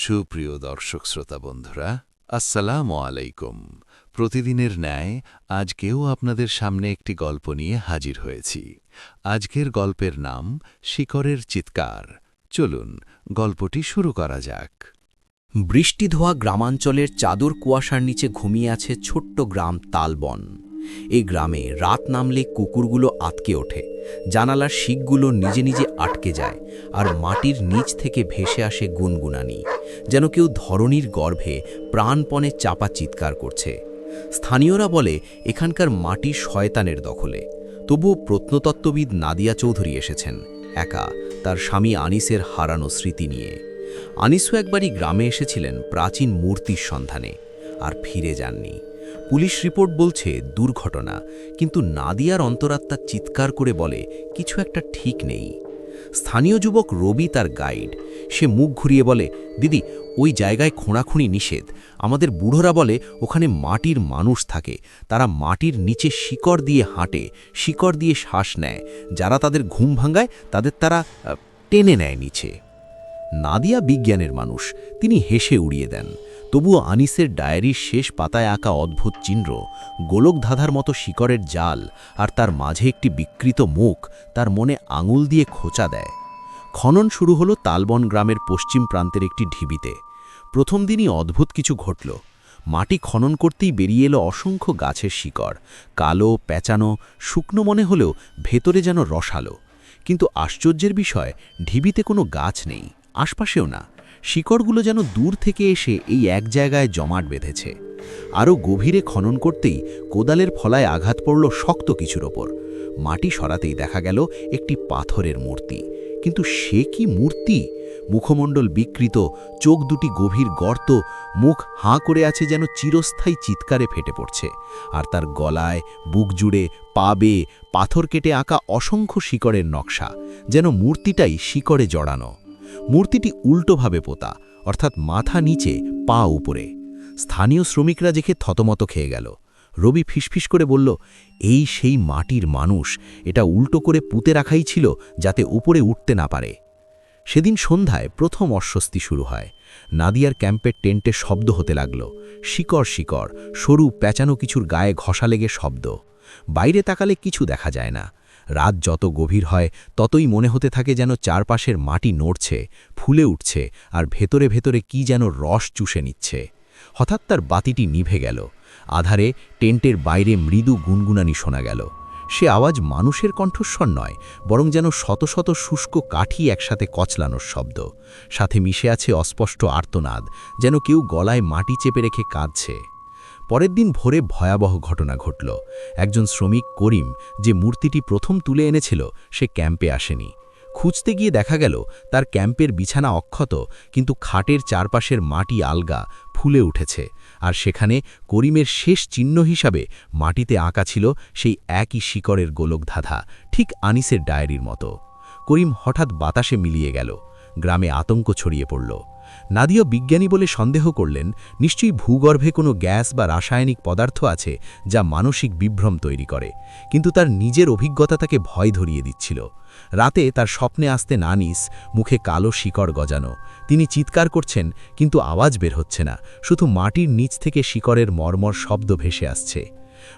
সুপ্রিয় দর্শক শ্রোতা বন্ধুরা, আসসালামু আলাইকুম। প্রতিদিনের ন্যায় আজকেও আপনাদের সামনে একটি গল্প নিয়ে হাজির হয়েছি। আজকের গল্পের নাম শিকরের চিৎকার। চলুন, গল্পটি শুরু করা যাক। বৃষ্টি ধোয়া গ্রামাঞ্চলের চাদর কুয়াশার নিচে ঘুমিয়ে আছে ছোট্ট গ্রাম তালবন। এই গ্রামে রাত নামলে কুকুরগুলো আতকে ওঠে। জানালার শিকগুলো নিজে নিজে আটকে যায় আর মাটির নিচ থেকে ভেসে আসে গুনগুনানি, যেন কেউ ধরনীর গর্ভে প্রাণপণে চাপা চিৎকার করছে। স্থানীয়রা বলে, এখানকার মাটি শয়তানের দখলে। তবুও প্রত্নতত্ত্ববিদ নাদিয়া চৌধুরী এসেছেন, একা তার স্বামী আনিসের হারানো স্মৃতি নিয়ে। আনিসও একবারই গ্রামে এসেছিলেন প্রাচীন মূর্তির সন্ধানে, আর ফিরে যাননি। পুলিশ রিপোর্ট বলছে দুর্ঘটনা, কিন্তু নাদিয়ার অন্তরাত্মা চিৎকার করে বলে, কিছু একটা ঠিক নেই। স্থানীয় যুবক রবি তার গাইড। সে মুখ ঘুরিয়ে বলে, দিদি, ওই জায়গায় খোঁড়াখুঁড়ি নিষেধ। আমাদের বুড়োরা বলে, ওখানে মাটির মানুষ থাকে। তারা মাটির নিচে শিকড় দিয়ে হাঁটে, শিকড় দিয়ে শ্বাস নেয়। যারা তাদের ঘুম ভাঙায়, তাদের তারা টেনে নেয় নিচে। নাদিয়া বিজ্ঞানের মানুষ। তিনি হেসে উড়িয়ে দেন। তবুও আনিসের ডায়েরির শেষ পাতায় আঁকা অদ্ভুত চিহ্ন গোলকধাঁধার মতো শিকড়ের জাল আর তার মাঝে একটি বিকৃত মুখ তার মনে আঙুল দিয়ে খোঁচা দেয়। খনন শুরু হলো তালবন গ্রামের পশ্চিম প্রান্তের একটি ঢিবিতে। প্রথম দিনই অদ্ভুত কিছু ঘটল। মাটি খনন করতেই বেরিয়ে এলো অসংখ্য গাছের শিকড়, কালো, প্যাঁচানো, শুকনো মনে হলেও ভেতরে যেন রসালো। কিন্তু আশ্চর্যের বিষয়, ঢিবিতে কোনো গাছ নেই, আশপাশেও না। শিকড়গুলো যেন দূর থেকে এসে এই এক জায়গায় জমাট বেঁধেছে। আরও গভীরে খনন করতেই কোদালের ফলায় আঘাত পড়ল শক্ত কিছুর ওপর। মাটি সরাতেই দেখা গেল একটি পাথরের মূর্তি। কিন্তু সে কি মূর্তি? মুখমণ্ডল বিকৃত, চোখ দুটি গভীর গর্ত, মুখ হাঁ করে আছে যেন চিরস্থায়ী চিৎকারে ফেটে পড়ছে। আর তার গলায়, বুক জুড়ে, পা বেয়ে পাথর কেটে আঁকা অসংখ্য শিকড়ের নকশা, যেন মূর্তিটাই শিকড়ে জড়ানো। মূর্তিটি উল্টোভাবে পোতা, অর্থাৎ মাথা নিচে, পা উপরে। স্থানীয় শ্রমিকরা দেখে থতমত খেয়ে গেল। রবি ফিসফিস করে বলল, এই সেই মাটির মানুষ, এটা উল্টো করে পুঁতে রাখাই ছিল যাতে উপরে উঠতে না পারে। সেদিন সন্ধ্যায় প্রথম অস্বস্তি শুরু হয়। নাদিয়ার ক্যাম্পের টেন্টে শব্দ হতে লাগল। শিকড় শিকড়, সরু প্যাঁচানো কিছুর গায়ে ঘষা লেগে শব্দ। বাইরে তাকালে কিছু দেখা যায় না। রাত যত গভীর হয়, ততই মনে হতে থাকে যেন চারপাশের মাটি নড়ছে, ফুলে উঠছে, আর ভেতরে ভেতরে কি যেন রস চুষে নিচ্ছে। হঠাৎ তার বাতিটি নিভে গেল। আধারে টেন্টের বাইরে মৃদু গুনগুনানি শোনা গেল। সে আওয়াজ মানুষের কণ্ঠস্বর নয়, বরং যেন শত শত শুষ্ক কাঠি একসাথে কচলানোর শব্দ। সাথে মিশে আছে অস্পষ্ট আর্তনাদ, যেন কেউ গলায় মাটি চেপে রেখে কাঁদছে। পরের দিন ভোরে ভয়াবহ ঘটনা ঘটল। একজন শ্রমিক করিম যে মূর্তিটি প্রথম তুলে এনেছিল, সে ক্যাম্পে আসেনি। খুঁজতে গিয়ে দেখা গেল, তার ক্যাম্পের বিছানা অক্ষত, কিন্তু খাটের চারপাশের মাটি আলগা, ফুলে উঠেছে। আর সেখানে করিমের শেষ চিহ্ন হিসাবে মাটিতে আঁকা ছিল সেই একই শিকড়ের গোলকধাঁধা, ঠিক আনিসের ডায়েরির মতো। করিম হঠাৎ বাতাসে মিলিয়ে গেল। গ্রামে আতঙ্ক ছড়িয়ে পড়ল। নাদিয়া বিজ্ঞানী বলে সন্দেহ করলেন, নিশ্চয়ই ভূগর্ভে কোনো গ্যাস বা রাসায়নিক পদার্থ আছে যা মানসিক বিভ্রম তৈরি করে, কিন্তু তার নিজের অভিজ্ঞতা তাকে ভয় ধরিয়ে দিচ্ছিল। রাতে তার স্বপ্নে আসতে নানিস মুখে কালো শিকড় গজানো। তিনি চিৎকার করছেন, কিন্তু আওয়াজ বের হচ্ছে না, শুধু মাটির নিচ থেকে শিকড়ের মর্মর শব্দ ভেসে আসছে।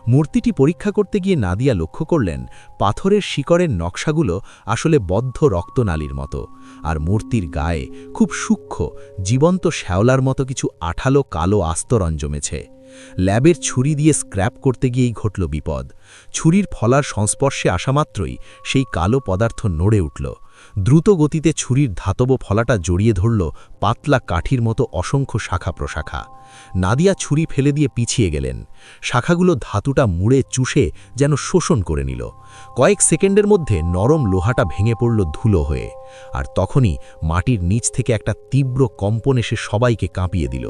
মূর্তিটি পরীক্ষা করতে গিয়ে নাদিয়া লক্ষ্য করলেন, পাথরের শিকড়ের নকশাগুলো আসলে বদ্ধ রক্তনালীর মতো, আর মূর্তির গায়ে খুব সূক্ষ্ম, জীবন্ত শ্যাওলার মতো কিছু আঠালো কালো আস্তরণ জমেছে। ল্যাবের ছুরি দিয়ে স্ক্র্যাপ করতে গিয়েই ঘটল বিপদ। ছুরির ফলার সংস্পর্শে আসামাত্রই সেই কালো পদার্থ নড়ে উঠল। দ্রুত গতিতে ছুরির ধাতব ফলাটা জড়িয়ে ধরল পাতলা কাঠির মতো অসংখ্য শাখা প্রশাখা। নাদিয়া ছুরি ফেলে দিয়ে পিছিয়ে গেলেন। শাখাগুলো ধাতুটা মুড়ে চুষে যেন শোষণ করে নিল। কয়েক সেকেন্ডের মধ্যে নরম লোহাটা ভেঙে পড়ল ধুলো হয়ে। আর তখনই মাটির নিচ থেকে একটা তীব্র কম্পন এসে সবাইকে কাঁপিয়ে দিল,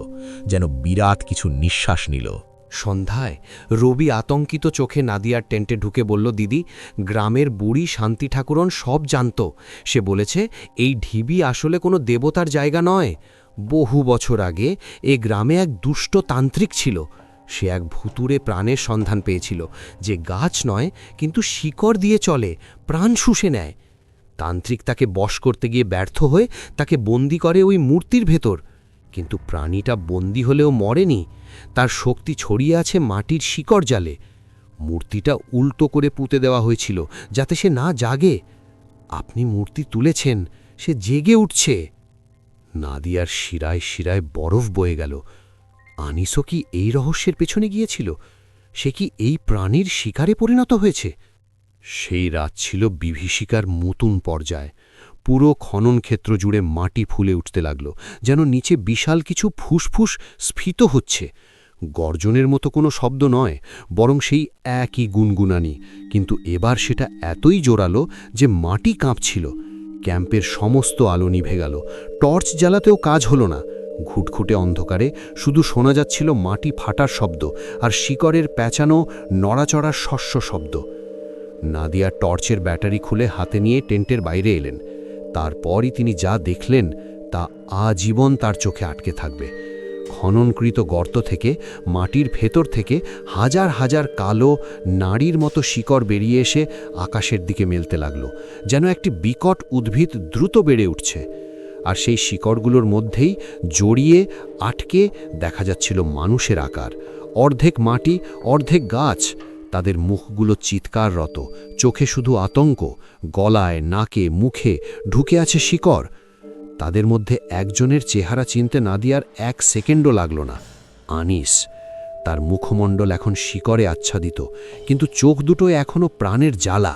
যেন বিরাট কিছু নিঃশ্বাস নিল। সন্ধ্যায় রবি আতঙ্কিত চোখে নাদিয়ার টেন্টে ঢুকে বলল, দিদি, গ্রামের বুড়ি শান্তি ঠাকুরন সব জানত। সে বলেছে, এই ঢিবি আসলে কোনো দেবতার জায়গা নয়। বহু বছর আগে এ গ্রামে এক দুষ্ট তান্ত্রিক ছিল। সে এক ভুতুরে প্রাণের সন্ধান পেয়েছিল। যে গাছ নয়, কিন্তু শিকড় দিয়ে চলে, প্রাণ শুষে নেয়। তান্ত্রিক তাকে বশ করতে গিয়ে ব্যর্থ হয়ে তাকে বন্দি করে ওই মূর্তির ভেতর। কিন্তু প্রাণীটা বন্দি হলেও মরেনি, তার শক্তি ছড়িয়ে আছে মাটির শিকড় জালে। মূর্তিটা উল্টো করে পুঁতে দেওয়া হয়েছিল, যাতে সে না জাগে। আপনি মূর্তি তুলেছেন, সে জেগে উঠছে। নাদিয়ার শিরায় শিরায় বরফ বয়ে গেল। আনিসও কি এই রহস্যের পেছনে গিয়েছিল? সে কি এই প্রাণীর শিকারে পরিণত হয়েছে? সেই রাত ছিল বিভীষিকার নতুন পর্যায়। পুরো খনন ক্ষেত্র জুড়ে মাটি ফুলে উঠতে লাগল, যেন নিচে বিশাল কিছু ফুসফুস স্ফীত হচ্ছে। গর্জনের মতো কোনো শব্দ নয়, বরং সেই একই গুনগুনানি, কিন্তু এবার সেটা এতই জোরালো যে মাটি কাঁপছিল। ক্যাম্পের সমস্ত আলো নিভে গেল, টর্চ জ্বালাতেও কাজ হলো না। ঘুটঘুটে অন্ধকারে শুধু শোনা যাচ্ছিল মাটি ফাটার শব্দ আর শিকড়ের প্যাঁচানো নড়াচড়ার শস্য শব্দ। নাদিয়া টর্চের ব্যাটারি খুলে হাতে নিয়ে টেন্টের বাইরে এলেন। তারপরই তিনি যা দেখলেন তা আজীবন তার চোখে আটকে থাকবে। খননকৃত গর্ত থেকে, মাটির ভেতর থেকে হাজার হাজার কালো নাড়ির মতো শিকড় বেরিয়ে এসে আকাশের দিকে মেলতে লাগল, যেন একটি বিকট উদ্ভিদ দ্রুত বেড়ে উঠছে। আর সেই শিকড়গুলোর মধ্যেই জড়িয়ে আটকে দেখা যাচ্ছিল মানুষের আকার। অর্ধেক মাটি, অর্ধেক গাছ। তাদের মুখগুলো চিৎকাররত, চোখে শুধু আতঙ্ক, গলায়, নাকে, মুখে ঢুকে আছে শিকড়। তাদের মধ্যে একজনের চেহারা চিনতে না দিয়ার এক সেকেন্ডও লাগল না। আনিস, তার মুখমণ্ডল এখন শিকড়ে আচ্ছাদিত, কিন্তু চোখ দুটো এখনও প্রাণের জ্বালা।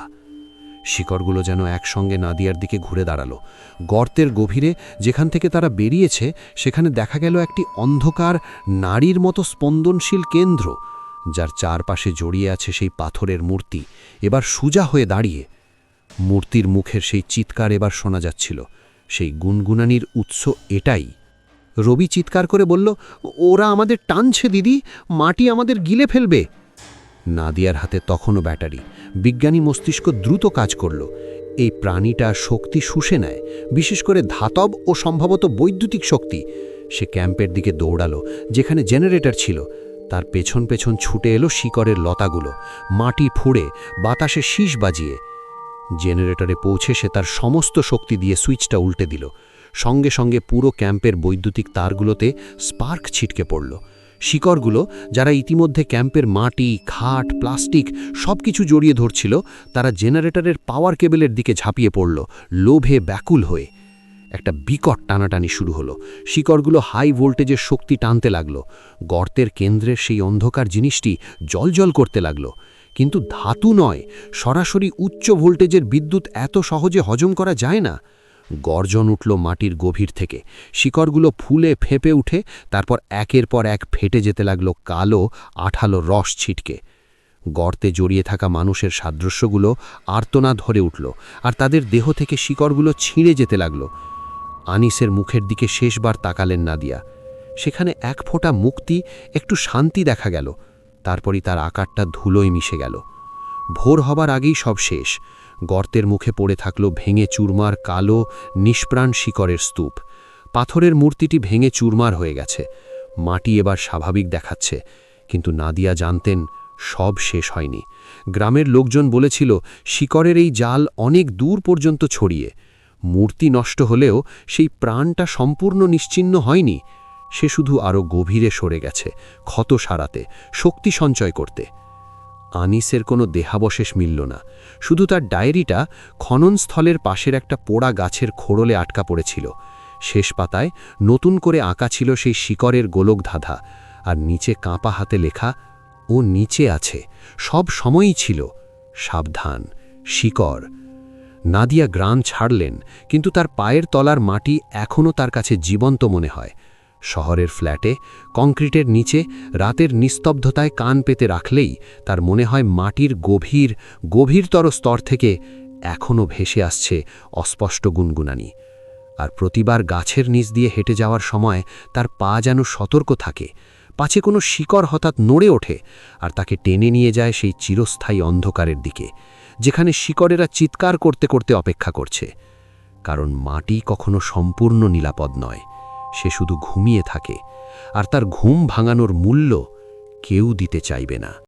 শিকড়গুলো যেন একসঙ্গে নাদিয়ার দিকে ঘুরে দাঁড়াল। গর্তের গভীরে যেখান থেকে তারা বেরিয়েছে, সেখানে দেখা গেল একটি অন্ধকার, নারীর মতো স্পন্দনশীল কেন্দ্র। যার চারপাশে জড়িয়ে আছে সেই পাথরের মূর্তি, এবার সুজা হয়ে দাঁড়িয়ে। মূর্তির মুখের সেই চিৎকার এবার শোনা যাচ্ছিল। সেই গুনগুনানির উৎস এটাই। রবি চিৎকার করে বলল, ওরা আমাদের টানছে, দিদি। মাটি আমাদের গিলে ফেলবে। নাদিয়ার হাতে তখনও ব্যাটারি। বিজ্ঞানী মস্তিষ্ক দ্রুত কাজ করল। এই প্রাণীটা শক্তি শুষে নেয়, বিশেষ করে ধাতব ও সম্ভবত বৈদ্যুতিক শক্তি। সে ক্যাম্পের দিকে দৌড়ালো, যেখানে জেনারেটর ছিল। তার পেছন পেছন ছুটে এলো শিকড়ের লতাগুলো। মাটি ফুঁড়ে, বাতাসে শীষ বাজিয়ে। জেনারেটরে পৌঁছে সে তার সমস্ত শক্তি দিয়ে সুইচটা উল্টে দিল। সঙ্গে সঙ্গে পুরো ক্যাম্পের বৈদ্যুতিক তারগুলোতে স্পার্ক ছিটকে পড়ল। শিকড়গুলো, যারা ইতিমধ্যে ক্যাম্পের মাটি, খাট, প্লাস্টিক সব কিছু জড়িয়ে ধরছিল, তারা জেনারেটরের পাওয়ার কেবেলের দিকে ঝাঁপিয়ে পড়ল, লোভে ব্যাকুল হয়ে। একটা বিকট টানাটানি শুরু হলো। শিকড়গুলো হাই ভোল্টেজের শক্তি টানতে লাগল। গর্তের কেন্দ্রের সেই অন্ধকার জিনিসটি জলজল করতে লাগল। কিন্তু ধাতু নয়, সরাসরি উচ্চ ভোল্টেজের বিদ্যুৎ এত সহজে হজম করা যায় না। গর্জন উঠল মাটির গভীর থেকে। শিকড়গুলো ফুলে ফেঁপে উঠে, তারপর একের পর এক ফেটে যেতে লাগল কালো, আঠালো রস ছিটকে। গর্তে জড়িয়ে থাকা মানুষের সাদৃশ্যগুলো আর্তনা ধরে উঠল, আর তাদের দেহ থেকে শিকড়গুলো ছিঁড়ে যেতে লাগল। আনিসের মুখের দিকে শেষবার তাকালেন নাদিয়া। সেখানে এক ফোঁটা মুক্তি, একটু শান্তি দেখা গেল। তারপরই তার আকারটা ধুলোয় মিশে গেল। ভোর হবার আগেই সব শেষ। গর্তের মুখে পড়ে থাকল ভেঙে চুরমার কালো, নিষ্প্রাণ শিকরের স্তূপ। পাথরের মূর্তিটি ভেঙে চুরমার হয়ে গেছে। মাটি এবার স্বাভাবিক দেখাচ্ছে। কিন্তু নাদিয়া জানতেন, সব শেষ হয়নি। গ্রামের লোকজন বলেছিল শিকরের এই জাল অনেক দূর পর্যন্ত ছড়িয়ে। মূর্তি নষ্ট হলেও সেই প্রাণটা সম্পূর্ণ নিশ্চিন্ন হয়নি, সে শুধু আরও গভীরে সরে গেছে, ক্ষত সারাতে, শক্তি সঞ্চয় করতে। আনিসের কোনো দেহাবশেষ মিলল না, শুধু তার ডায়েরিটা খননস্থলের পাশের একটা পোড়া গাছের খোড়লে আটকা পড়েছিল। শেষ পাতায় নতুন করে আঁকা ছিল সেই শিকরের গোলক ধাঁধা, আর নিচে কাঁপা হাতে লেখা, ও নিচে আছে, সব সময়ই ছিল, সাবধান, শিকড় নাদিয়া গ্রাম ছাড়লেন, কিন্তু তার পায়ের তলার মাটি এখনও তার কাছে জীবন্ত মনে হয়। শহরের ফ্ল্যাটে, কংক্রিটের নিচে, রাতের নিস্তব্ধতায় কান পেতে রাখলেই তার মনে হয় মাটির গভীর, গভীরতর স্তর থেকে এখনও ভেসে আসছে অস্পষ্ট গুনগুনানি। আর প্রতিবার গাছের নিচ দিয়ে হেঁটে যাওয়ার সময় তার পা যেন সতর্ক থাকে, পাছে কোনো শিকড় হঠাৎ নড়ে ওঠে, আর তাকে টেনে নিয়ে যায় সেই চিরস্থায়ী অন্ধকারের দিকে। যেখানে শিকড়েরা চিৎকার করতে করতে অপেক্ষা করছে। কারণ মাটি কখনো সম্পূর্ণ নিরাপদ নয়, সে শুধু ঘুমিয়ে থাকে, আর তার ঘুম ভাঙানোর মূল্য কেউ দিতে চাইবে না।